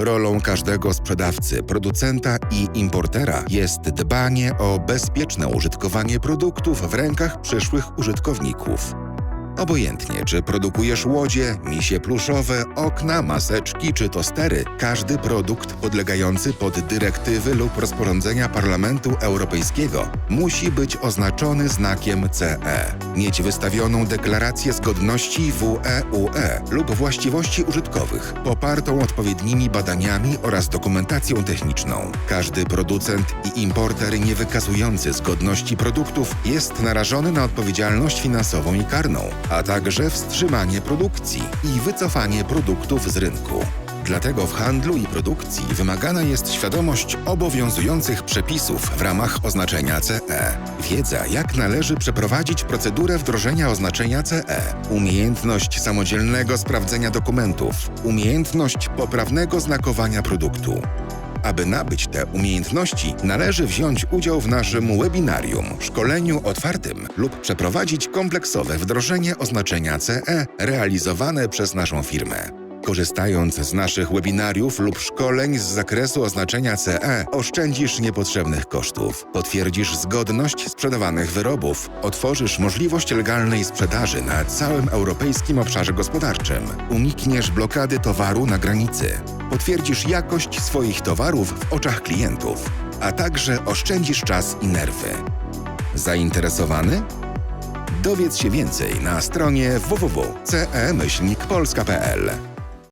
Rolą każdego sprzedawcy, producenta i importera jest dbanie o bezpieczne użytkowanie produktów w rękach przyszłych użytkowników. Obojętnie, czy produkujesz łodzie, misie pluszowe, okna, maseczki czy tostery, każdy produkt podlegający pod dyrektywy lub rozporządzenia Parlamentu Europejskiego musi być oznaczony znakiem CE, mieć wystawioną deklarację zgodności WEUE lub właściwości użytkowych, popartą odpowiednimi badaniami oraz dokumentacją techniczną. Każdy producent i importer nie wykazujący zgodności produktów jest narażony na odpowiedzialność finansową i karną, a także wstrzymanie produkcji i wycofanie produktów z rynku. Dlatego w handlu i produkcji wymagana jest świadomość obowiązujących przepisów w ramach oznaczenia CE, wiedza jak należy przeprowadzić procedurę wdrożenia oznaczenia CE, umiejętność samodzielnego sprawdzenia dokumentów, umiejętność poprawnego znakowania produktu. Aby nabyć te umiejętności, należy wziąć udział w naszym webinarium, szkoleniu otwartym lub przeprowadzić kompleksowe wdrożenie oznaczenia CE realizowane przez naszą firmę. Korzystając z naszych webinariów lub szkoleń z zakresu oznaczenia CE, oszczędzisz niepotrzebnych kosztów, potwierdzisz zgodność sprzedawanych wyrobów, otworzysz możliwość legalnej sprzedaży na całym europejskim obszarze gospodarczym, unikniesz blokady towaru na granicy, potwierdzisz jakość swoich towarów w oczach klientów, a także oszczędzisz czas i nerwy. Zainteresowany? Dowiedz się więcej na stronie www.ce-polska.pl.